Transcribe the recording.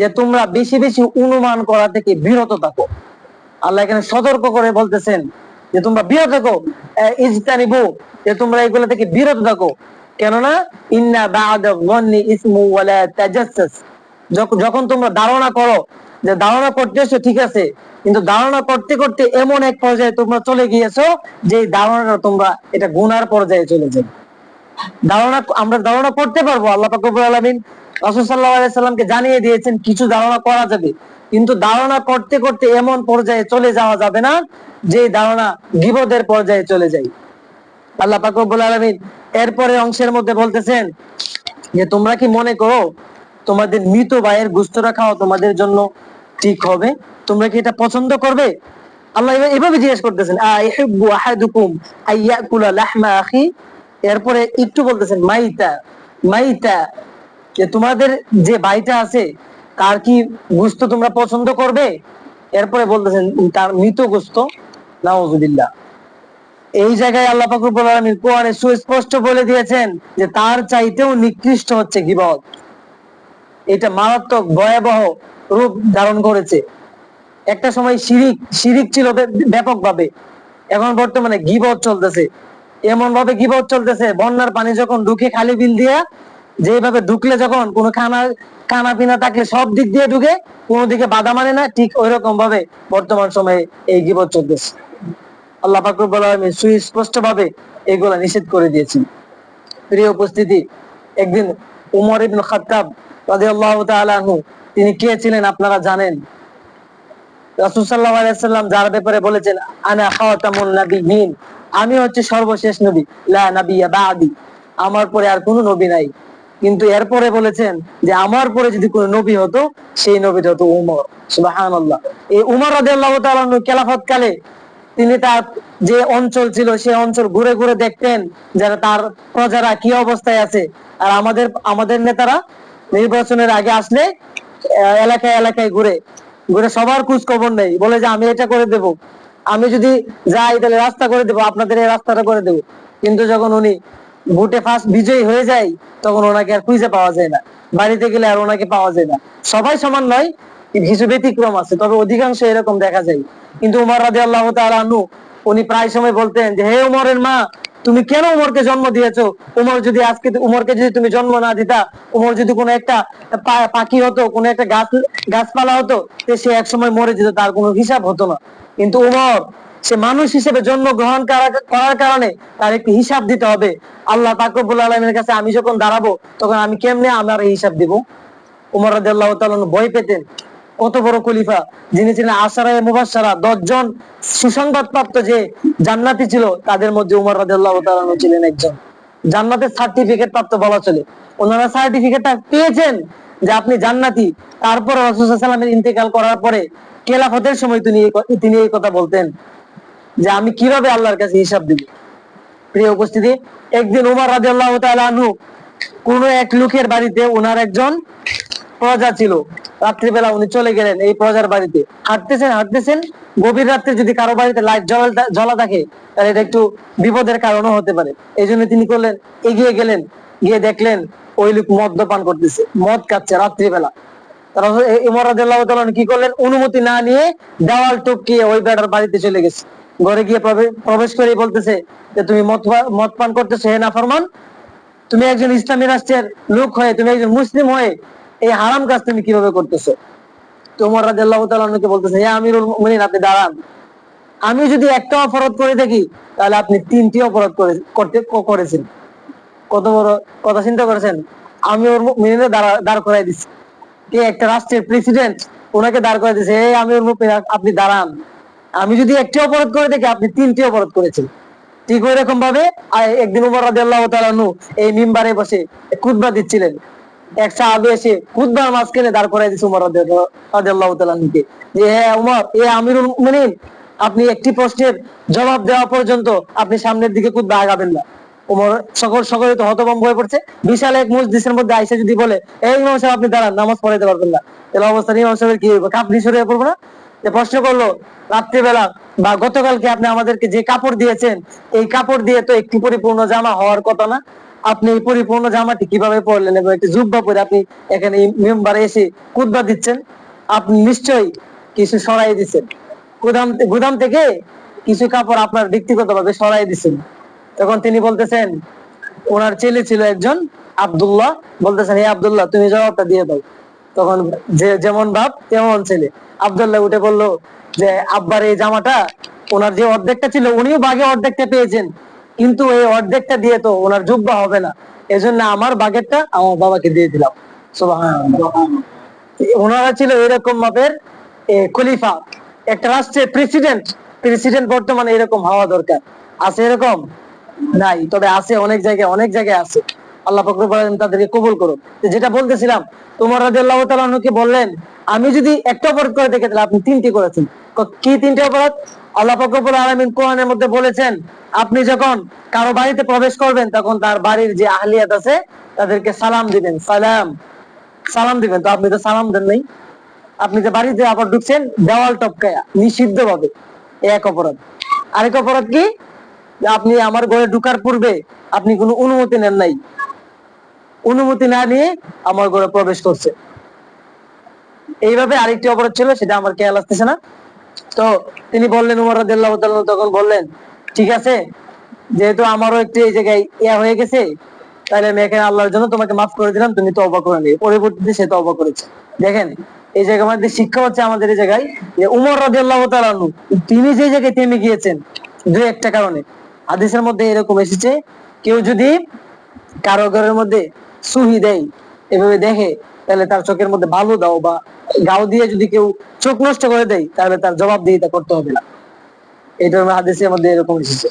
যে তোমরা বেশি বেশি অনুমান করা থেকে বিরত থাকো। আল্লাহ এখানে সতর্ক করে বলতেছেন যে তোমরা বিরত থাকো। ইজতানিবু, যে তোমরা এগুলো থেকে বিরত থাকো। কেননা, ইন্না বা'দা যন্নি ইসমু ওয়ালা তাজাসসাস। যখন তোমরা ধারণা করো যে ধারণা করতেছো ঠিক আছে, কিন্তু ধারণা করতে করতে এমন এক পর্যায়ে তোমরা চলে গিয়েছো যে ধারণাটা তোমরা, এটা গুনার পর্যায়ে চলে যাবে। ধারণা, আমরা ধারণা করতে পারব, আল্লাহ পাক রব্বুল আলামিন সাল্লামকে জানিয়ে দিয়েছেন, কিছু ধারণা করা যাবে। কিন্তু ধারণা করতে করতে এমন পর্যায়ে চলে যাওয়া যাবে না, যে ধারণা গিবদের পর্যায়ে চলে যায়। আল্লাহ পাক রব্বুল আলামিন এরপরে অংশের মধ্যে বলতেছেন যে, তোমরা কি মনে করো, তোমাদের মৃত ভাইয়ের গুস্তরা খাওয়া তোমাদের জন্য ঠিক হবে? তোমরা কি এটা পছন্দ করবে? আল্লাহ এভাবে- এভাবে জিজ্ঞেস করতেছেন আহাদুকুম আইয়াকুলা লাহমা আখি? এরপরে একটু বলতেছেন, মাইতা মাইতা, যে তোমাদের যে ভাইটা আছে, তার কি গুস্ত তোমরা পছন্দ করবে? এরপরে বলতেছেন, তার মৃত গুস্ত, নাউজুবিল্লাহ। এই জায়গায় আল্লাহ পাক রব্বুল আলামিন কোরআনে সুস্পষ্ট বলে দিয়েছেন যে তার চাইতেও নিকৃষ্ট হচ্ছে গিবত। এটা মারাত্মক ভয়াবহ রূপ ধারণ করেছে। একটা সময় শিরিক শিরিক ছিল ব্যাপক ভাবে এখন বর্তমানে গিবত চলতেছে। এমন ভাবে গিবত চলতেছে, বন্যার পানি যখন ঢুকে খালি বিল দিয়া, যেভাবে ঢুকলে যখন কোনো খানা খানা পিনা থাকলে সব দিক দিয়ে ঢুকে, কোনো দিকে বাধা মানে না, ঠিক ওই রকম ভাবে বর্তমান সময়ে এই গিবত চলতেছে। আল্লাহ আলামিন সুস্পষ্ট ভাবে এগুলা নিষেধ করে প্রিয় উপস্থিতি, একদিন উমর রাদিয়াল্লাহু তাআলা আনহু, তিনি কে ছিলেন আপনারা জানেন? রাসূল সাল্লাল্লাহু আলাইহি সাল্লাম যার ব্যাপারে বলেছেন, আনা খাতামুন নাবিয়িন। আমি হচ্ছে সর্বশেষ নবী, লা নাবিয়্যা বাদি। আমার পরে আর কোনো নবী নাই। কিন্তু এরপরে বলেছেন যে আমার পরে যদি কোনো নবী হতো, সেই নবীটা হতো উমর। সুবহানাল্লাহ। এই উমর রাদিয়াল্লাহু তাআলা আনহু খেলাফত কালে তিনি তার যে অঞ্চল ছিল সেই অঞ্চল ঘুরে ঘুরে দেখতেন যারা তার প্রজারা কি অবস্থায় আছে। আর আমাদের আমাদের নেতারা নির্বাচনের আগে আসলে এলাকায় এলাকায় ঘুরে ঘুরে সবার খোঁজ খবর নেই বলে যে, আমি এটা করে দেব। আমি যদি যাই, তাহলে রাস্তা করে দেবো, আপনাদের এই রাস্তাটা করে দেবো। কিন্তু যখন উনি ভোটে ফার্স্ট বিজয়ী হয়ে যায়, তখন ওনাকে আর খুঁজে পাওয়া যায় না। বাড়িতে গেলে আর ওনাকে পাওয়া যায় না। সবাই সমান নয় কিছু ব্যতিক্রম আছে, তবে অধিকাংশ এরকম দেখা যায়। কিন্তু উমর রাজি আল্লাহ আনু উনি প্রায় সময় বলতেন যে, হে উমরের মা তুমি কেন উমরকে জন্ম দিয়েছ? উমর যদি আজকে উমরকে যদি তুমি জন্ম না দিতা, উমর যদি কোনো একটা পাখি হতো, কোনো একটা গাছ গাছপালা হতো সে এক সময় মরে যেত, তার কোনো হিসাব হতো না। কিন্তু উমর, সে মানুষ হিসেবে জন্ম গ্রহণ করার কারণে তার একটি হিসাব দিতে হবে। আল্লাহ তাকবুল আলমের কাছে আমি যখন দাঁড়াবো, তখন আমি কেমনে আমার হিসাব দিব? উমর তাআলা ভয় পেতেন। কত বড় খলিফা? যিনি ছিলেন আশারায়ে মুবাশশারা 10 জন সুসংবাদ প্রাপ্ত যে জান্নাতি ছিল, তাদের মধ্যে উমর রাদিয়াল্লাহু তাআলা ছিলেন একজন। জান্নাতের সার্টিফিকেট প্রাপ্ত বলা চলে। ওনারা সার্টিফিকেটটা পেয়েছেন যে আপনি জান্নাতি। তারপর রাসূল সাল্লাল্লাহু ইন্তেকাল করার পরে খেলাফতের সময় তিনি তিনি এই কথা বলতেন যে আমি কীভাবে আল্লাহর কাছে হিসাব দিব? প্রিয় উপস্থিতি, একদিন উমর আনহু কোন এক লোকের বাড়িতে ওনার একজন প্রজা ছিল। রাত্রিবেলা উনি চলে গেলেন এই প্রজার বাড়িতে। হাঁটতেছেন হাঁটতেছেন। গভীর রাত্রে যদি কারও বাড়িতে লাইট জ্বলা জ্বলা থাকে, তাহলে এটা একটু বিপদের কারণও হতে পারে। এই জন্য তিনি করলেন, এগিয়ে গেলেন, গিয়ে দেখলেন ওই লোক মদ্যপান করতেছে, মদ খাচ্ছে রাত্রিবেলা। কি করলেন? অনুমতি না নিয়ে দেওয়াল টপকিয়ে ওই বেটার বাড়িতে চলে গেছে। ঘরে গিয়ে প্রবেশ করে বলতেছে যে, তুমি মদ পান করতেছো, হে না ফরমান তুমি একজন ইসলামী রাষ্ট্রের লোক হয়ে, তুমি একজন মুসলিম হয়ে এই হারাম কাজ তুমি কীভাবে করতেছো? তো উমর রাদিয়াল্লাহু তাআলা বলতেছে, হে আমিরুল মুমিনিন, আপনি দাঁড়ান। আমি যদি একটা অপরাধ করে থাকি, তাহলে আপনি তিনটি অপরাধ করে, করতে করেছেন। কত বড় কথা চিন্তা করেছেন? আমি ওর মিনিটে দাঁড় করাই দিচ্ছি। কে একটা রাষ্ট্রের প্রেসিডেন্ট ওনাকে দাঁড় করে দিয়েছে এই আমি ওর মুখে আপনি দাঁড়ান। আমি যদি একটি অপরাধ করে থাকি, আপনি তিনটি অপরাধ করেছেন। ঠিক ওই রকম ভাবে একদিন উমর তাআলা আনহু এই মিম্বারে বসে খুতবা দিচ্ছিলেন। এসে মাঝখানে দাঁড় করাই দিয়েছে উমর রাদিয়াল্লাহু রাদিয়াল্লাহু তাআলা আনহুকে। যে হ্যাঁ উমর, এ আমিরুল মুমিনিন, আপনি একটি প্রশ্নের জবাব দেওয়া পর্যন্ত আপনি সামনের দিকে আগাবেন না। উমর সকল সকলে তো হয়ে পড়ছে। বিশাল এক মসজিদের মধ্যে আইসা যদি বলে এই ইমাম সাহেব, আপনি দাঁড়ান, নামাজ পড়াইতে পারবেন না। অবস্থা ইমাম সাহেবের কি হয়ে পড়ব না? যে প্রশ্ন করল, রাত্রিবেলা বা গতকালকে আপনি আমাদেরকে যে কাপড় দিয়েছেন, এই কাপড় দিয়ে তো একটি পরিপূর্ণ জামা হওয়ার কথা না? আপনি এই পরিপূর্ণ জামাটি কীভাবে পরলেন এবং একটি জুব্বা পরে আপনি এখানে মেম্বারে এসে কুদবা দিচ্ছেন, আপনি নিশ্চয়ই কিছু সরাই দিচ্ছেন। গুদাম গুদাম থেকে কিছু কাপড় আপনার ব্যক্তিগতভাবে সরাই দিচ্ছেন। তখন তিনি বলতেছেন, ওনার ছেলে ছিল একজন আব্দুল্লাহ। বলতেছেন, হে আবদুল্লাহ, তুমি জবাবটা দিয়ে দাও। তখন যে যেমন বাপ, তেমন ছেলে। আব্দুল্লাহ উঠে বলল যে, আব্বার এই জামাটা ওনার যে অর্ধেকটা ছিল, উনিও বাগে অর্ধেকটা পেয়েছেন। কিন্তু এই অর্ধেকটা দিয়ে তো ওনার যোগ্য হবে না। এজন্য আমার বাগেরটা আমার বাবাকে দিয়ে দিলাম। ওনারা ছিল এরকম মাপের খলিফা। একটা রাষ্ট্রের প্রেসিডেন্ট প্রেসিডেন্ট বর্তমানে এরকম হওয়া দরকার। আছে এরকম? নাই। তবে আছে, অনেক জায়গায় অনেক জায়গায় আছে। আল্লাহ ফকরুল তাদেরকে কবুল করো তো যেটা বলতেছিলাম তোমার রাদিয়াল্লাহু তাআলা আনহুকে বললেন, আমি যদি একটা অপরাধ করে দেখে, তাহলে আপনি তিনটি করেছেন। কি তিনটি অপরাধ? আল্লাহ ফকরুল আলামিন কোরআনের মধ্যে বলেছেন, আপনি যখন কারও বাড়িতে প্রবেশ করবেন, তখন তার বাড়ির যে আহলিয়াত আছে, তাদেরকে সালাম দিবেন। সালাম সালাম দিবেন। তো আপনি তো সালাম দেন নাই। আপনি যে বাড়িতে আবার ঢুকছেন, দেওয়াল টপকায়া নিষিদ্ধ ভাবে এক অপরাধ। আরেক অপরাধ কি? আপনি আমার ঘরে ঢুকার পূর্বে আপনি কোনো অনুমতি নেন নাই। অনুমতি না নিয়ে আমার ঘরে প্রবেশ করছে। এইভাবে আরেকটি অপরাধ ছিল, সেটা আমার খেয়াল আসতেছে না। তো তিনি বললেন, উমর রাদিয়াল্লাহু তখন বললেন, ঠিক আছে, যেহেতু আমারও একটু এই জায়গায় ইয়া হয়ে গেছে তাহলে আমি এখানে আল্লাহর জন্য তোমাকে মাফ করে দিলাম, তুমি তওবা করে নিয়ে পরবর্তীতে সে তওবা করেছে। দেখেন, এই জায়গার মধ্যে শিক্ষা হচ্ছে আমাদের এই জায়গায় যে উমর রাদিয়াল্লাহু তাআলা তিনি যে জায়গায় থেমে গিয়েছেন দুই একটা কারণে। হাদিসের মধ্যে এরকম এসেছে, কেউ যদি কারও ঘরের মধ্যে সুহি দেয়, এভাবে দেখে তাহলে তার চোখের মধ্যে ভালো দাও বা গাও দিয়ে যদি কেউ চোখ নষ্ট করে দেয়, তাহলে তার জবাব দিয়ে তা করতে হবে না। এটা হাদিসের মধ্যে এরকম এসেছে।